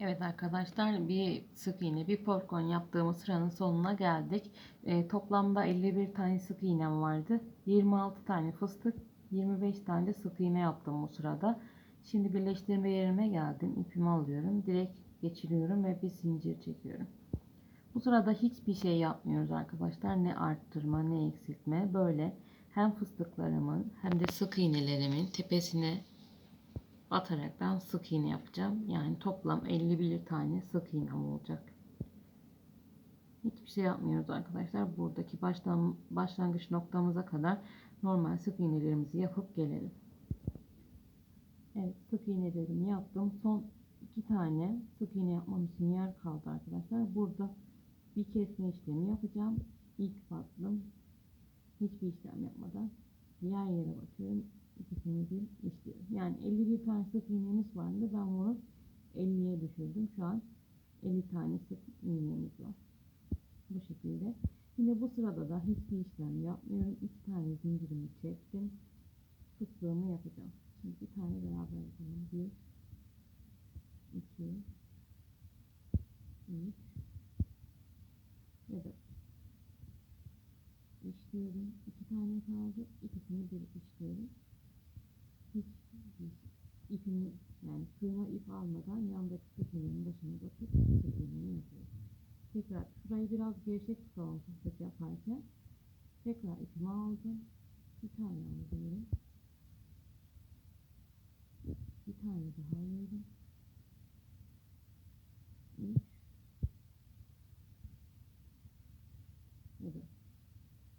Evet arkadaşlar bir sık iğne bir porkon yaptığımız sıranın sonuna geldik. Ee, toplamda 51 tane sık iğnem vardı. 26 tane fıstık 25 tane de sık iğne yaptım bu sırada. Şimdi birleştirme yerime geldim. İpimi alıyorum. Direkt geçiriyorum ve bir zincir çekiyorum. Bu sırada hiçbir şey yapmıyoruz arkadaşlar. Ne arttırma ne eksiltme. Böyle hem fıstıklarımın hem de sık iğnelerimin tepesine bataraktan sık iğne yapacağım. Yani toplam 51 tane sık iğnem olacak. Hiçbir şey yapmıyoruz arkadaşlar. Buradaki baştan, başlangıç noktamıza kadar normal sık iğnelerimizi yapıp gelelim. Evet sık iğnelerimi yaptım. Son iki tane sık iğne yapmam için yer kaldı arkadaşlar. Burada bir kesme işlemi yapacağım. İlk battım. Hiçbir işlem yapmadan diğer yere batıyorum. İkisini bir işliyorum. Yani 51 tane sık iğnemiz vardı. Ben bunu 50'ye düşürdüm. Şu an 50 tane sık iğnemiz var. Bu şekilde. Yine bu sırada da hiçbir işlem yapmıyorum. İki tane zincirimi çektim. Fıstığımı yapacağım. Şimdi bir tane beraber yapalım. Bir, iki, üç ve dört. İşliyorum. İki tane kaldı. İkisini bir işliyorum. Almadan yandaki sıkıntının başına bakıp sıkıntını yapıyorum. Tekrar şurayı biraz gevşek tutalım fıstık yaparken. Tekrar ipimi aldım. Bir tane alıyorum. Bir tane daha alıyorum. Üç. Ve dört.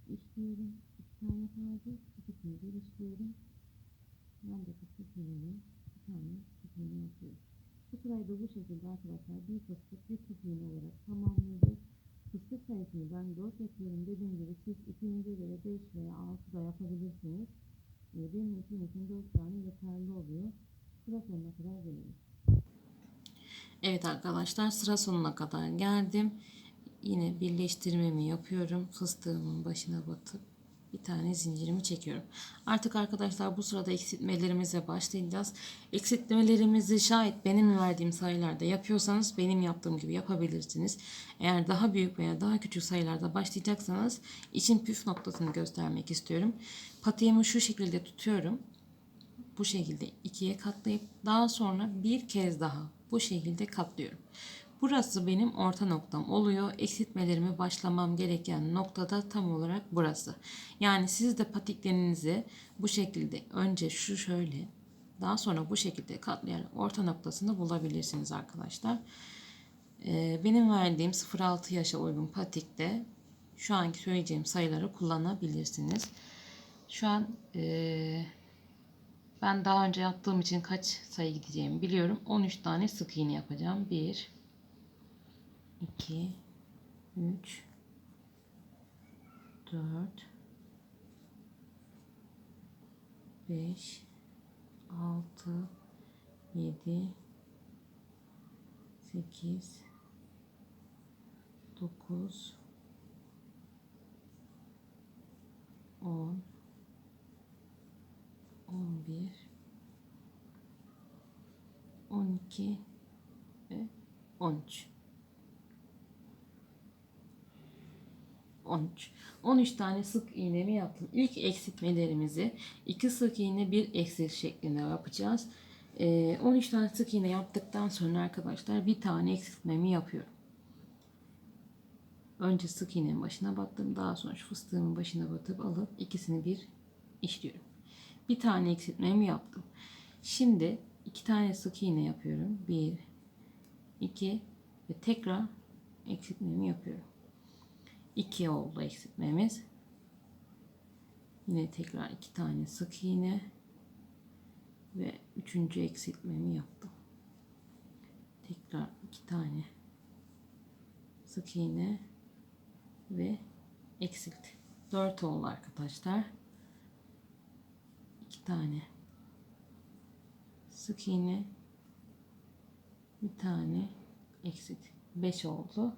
İşliyorum. İki tane kaldı. İkisini bir işliyorum. Yandaki sıkıntını tane sıkıntını yapıyorum. Bu sırayı bu şekilde arkadaşlar bir fıstık bir sık iğne olarak tamamlıyoruz. Fıstık sayısını ben 4 yapıyorum. Dediğim gibi siz ipinize göre 5 veya 6 da yapabilirsiniz. Ee, Benim ipim için 4 tane yeterli oluyor. Sıra sonuna kadar gelelim. Evet arkadaşlar sıra sonuna kadar geldim. Yine birleştirmemi yapıyorum. Fıstığımın başına batıp bir tane zincirimi çekiyorum. Artık arkadaşlar bu sırada eksiltmelerimize başlayacağız. Eksiltmelerimizi şayet benim verdiğim sayılarda yapıyorsanız benim yaptığım gibi yapabilirsiniz. Eğer daha büyük veya daha küçük sayılarda başlayacaksanız için püf noktasını göstermek istiyorum. Patiğimi şu şekilde tutuyorum. Bu şekilde ikiye katlayıp daha sonra bir kez daha bu şekilde katlıyorum. Burası benim orta noktam oluyor. Eksiltmelerimi başlamam gereken noktada tam olarak burası. Yani siz de patiklerinizi bu şekilde önce şu şöyle daha sonra bu şekilde katlayarak orta noktasını bulabilirsiniz arkadaşlar. Ee, benim verdiğim 0-6 yaşa uygun patikte şu anki söyleyeceğim sayıları kullanabilirsiniz. Şu an ee, ben daha önce yaptığım için kaç sayı gideceğimi biliyorum. 13 tane sık iğne yapacağım. 1 2 3 4 5 6 7 8 9 10 11 12 ve 13 13 13 tane sık iğnemi yaptım. İlk eksiltmelerimizi 2 sık iğne bir eksil şeklinde yapacağız. Ee, 13 tane sık iğne yaptıktan sonra arkadaşlar bir tane eksiltmemi yapıyorum. Önce sık iğnenin başına battım. Daha sonra şu fıstığımın başına batıp alıp ikisini bir işliyorum. Bir tane eksiltmemi yaptım. Şimdi iki tane sık iğne yapıyorum. Bir, iki ve tekrar eksiltmemi yapıyorum. 2 oldu eksiltmemiz. Yine tekrar iki tane sık iğne ve üçüncü eksiltmemi yaptım. Tekrar iki tane sık iğne ve eksilt. 4 oldu arkadaşlar. 2 tane sık iğne bir tane eksilt. 5 oldu.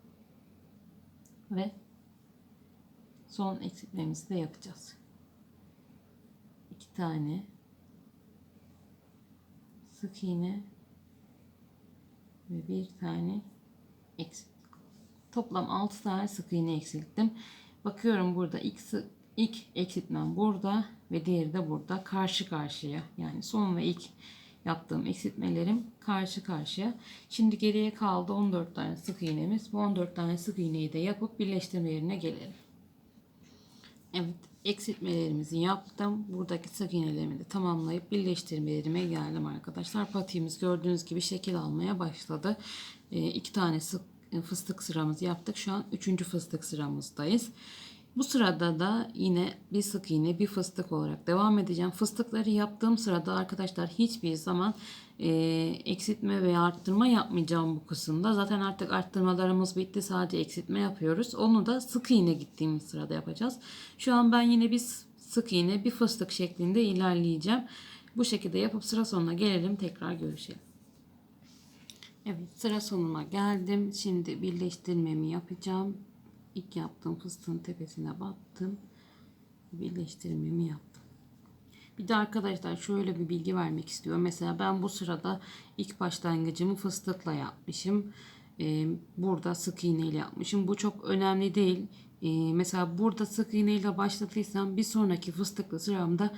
Ve son eksiltmemizi de yapacağız. 2 tane sık iğne ve bir tane eksilttim. Toplam 6 tane sık iğne eksilttim. Bakıyorum burada ilk, ilk eksiltmem burada ve diğeri de burada karşı karşıya. Yani son ve ilk yaptığım eksiltmelerim karşı karşıya. Şimdi geriye kaldı 14 tane sık iğnemiz. Bu 14 tane sık iğneyi de yapıp birleştirme yerine gelelim. Evet, eksiltmelerimizi yaptım. Buradaki sık iğnelerimi de tamamlayıp birleştirme yerime geldim arkadaşlar. Patiğimiz gördüğünüz gibi şekil almaya başladı. Ee, iki tane sık e, fıstık sıramızı yaptık. Şu an üçüncü fıstık sıramızdayız. Bu sırada da yine bir sık iğne bir fıstık olarak devam edeceğim. Fıstıkları yaptığım sırada arkadaşlar hiçbir zaman e, eksiltme veya arttırma yapmayacağım bu kısımda. Zaten artık arttırmalarımız bitti. Sadece eksiltme yapıyoruz. Onu da sık iğne gittiğimiz sırada yapacağız. Şu an ben yine bir sık iğne bir fıstık şeklinde ilerleyeceğim. Bu şekilde yapıp sıra sonuna gelelim. Tekrar görüşelim. Evet sıra sonuna geldim. Şimdi birleştirmemi yapacağım. İlk yaptığım fıstığın tepesine battım. Birleştirmemi yaptım. Bir de arkadaşlar şöyle bir bilgi vermek istiyorum. Mesela ben bu sırada ilk başlangıcımı fıstıkla yapmışım. Ee, burada sık iğne ile yapmışım. Bu çok önemli değil. Ee, mesela burada sık iğne ile başladıysam bir sonraki fıstıklı sıramda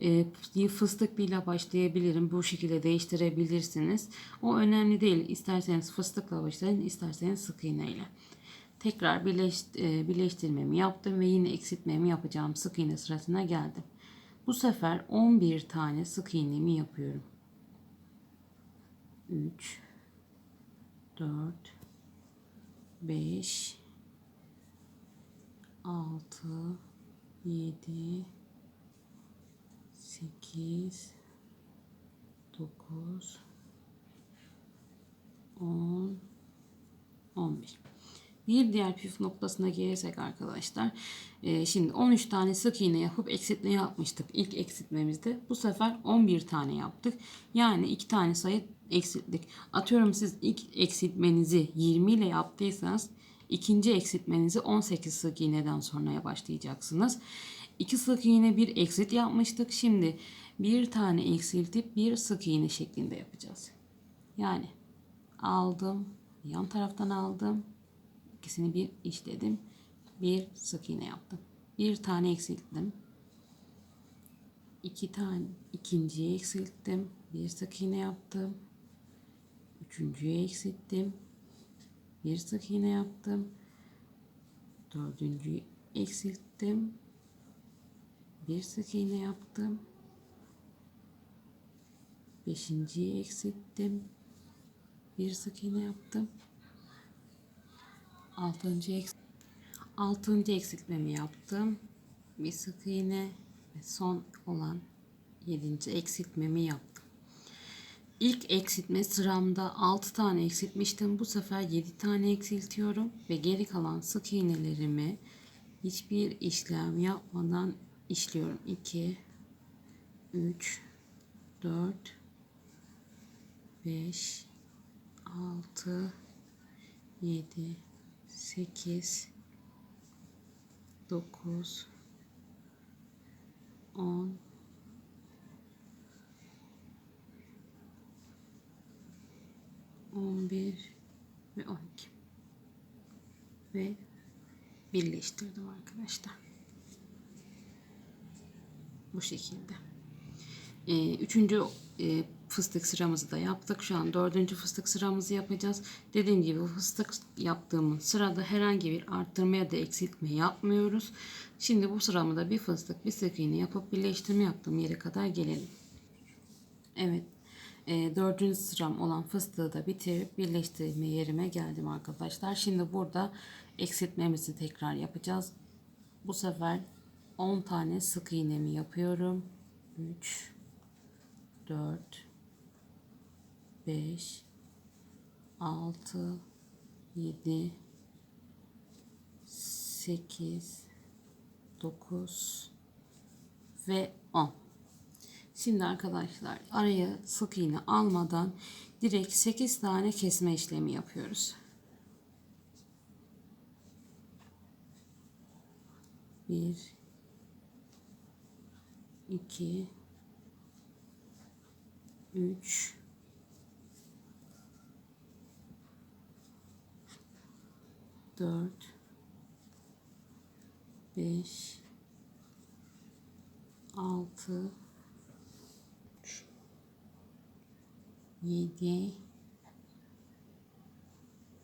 e, fıstıklıyla başlayabilirim. Bu şekilde değiştirebilirsiniz. O önemli değil. İsterseniz fıstıkla başlayın, isterseniz sık iğne ile. Tekrar e, birleştirmemi yaptım ve yine eksiltmemi yapacağım sık iğne sırasına geldim. Bu sefer 11 tane sık iğnemi yapıyorum. 3 4 5 6 7 8 9 10 11 bir diğer püf noktasına gelirsek arkadaşlar. E, şimdi 13 tane sık iğne yapıp eksiltme yapmıştık ilk eksiltmemizde. Bu sefer 11 tane yaptık. Yani 2 tane sayı eksilttik. Atıyorum siz ilk eksiltmenizi 20 ile yaptıysanız ikinci eksiltmenizi 18 sık iğneden sonraya başlayacaksınız. 2 sık iğne bir eksilt yapmıştık. Şimdi bir tane eksiltip bir sık iğne şeklinde yapacağız. Yani aldım, yan taraftan aldım, ikisini bir işledim. Bir sık iğne yaptım. Bir tane eksilttim. iki tane ikinciyi eksilttim. Bir sık iğne yaptım. Üçüncüyü eksilttim. Bir sık iğne yaptım. Dördüncüyü eksilttim. Bir sık iğne yaptım. Beşinciyi eksilttim. Bir sık iğne yaptım. Altıncı, eks altıncı eksiltmemi yaptım. Bir sık iğne ve son olan yedinci eksiltmemi yaptım. İlk eksiltme sıramda 6 tane eksiltmiştim. Bu sefer 7 tane eksiltiyorum ve geri kalan sık iğnelerimi hiçbir işlem yapmadan işliyorum. 2 3 4 5 6 7 8 9 10 11 ve 12 ve birleştirdim arkadaşlar. Bu şekilde. Ee, üçüncü e, fıstık sıramızı da yaptık. Şu an dördüncü fıstık sıramızı yapacağız. Dediğim gibi fıstık yaptığımız sırada herhangi bir arttırma ya da eksiltme yapmıyoruz. Şimdi bu sıramda bir fıstık bir sık iğne yapıp birleştirme yaptığım yere kadar gelelim. Evet. E, dördüncü sıram olan fıstığı da bitirip birleştirme yerime geldim arkadaşlar. Şimdi burada eksiltmemizi tekrar yapacağız. Bu sefer 10 tane sık iğnemi yapıyorum. 3 4 5 6 7 8 9 ve 10 Şimdi arkadaşlar araya sık iğne almadan direkt 8 tane kesme işlemi yapıyoruz. 1 2 3 dört, beş, altı, yedi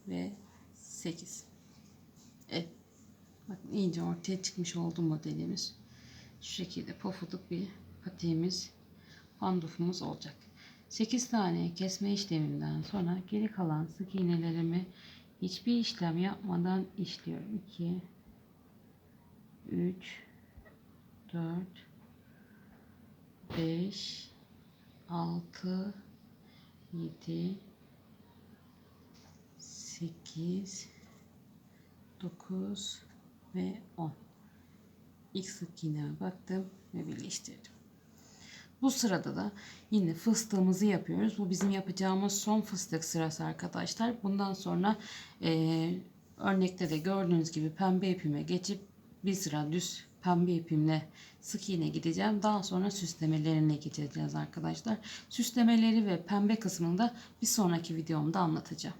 ve sekiz. Evet. Bakın iyice ortaya çıkmış oldu modelimiz. Şu şekilde pofuduk bir patiğimiz, pandufumuz olacak. 8 tane kesme işleminden sonra geri kalan sık iğnelerimi hiçbir işlem yapmadan işliyorum. 2 3 4 5 6 7 8 9 ve 10 ilk sık iğneye baktım ve birleştirdim. Bu sırada da yine fıstığımızı yapıyoruz. Bu bizim yapacağımız son fıstık sırası arkadaşlar. Bundan sonra eee, örnekte de gördüğünüz gibi pembe ipime geçip bir sıra düz pembe ipimle sık iğne gideceğim. Daha sonra süslemelerine geçeceğiz arkadaşlar. Süslemeleri ve pembe kısmını da bir sonraki videomda anlatacağım.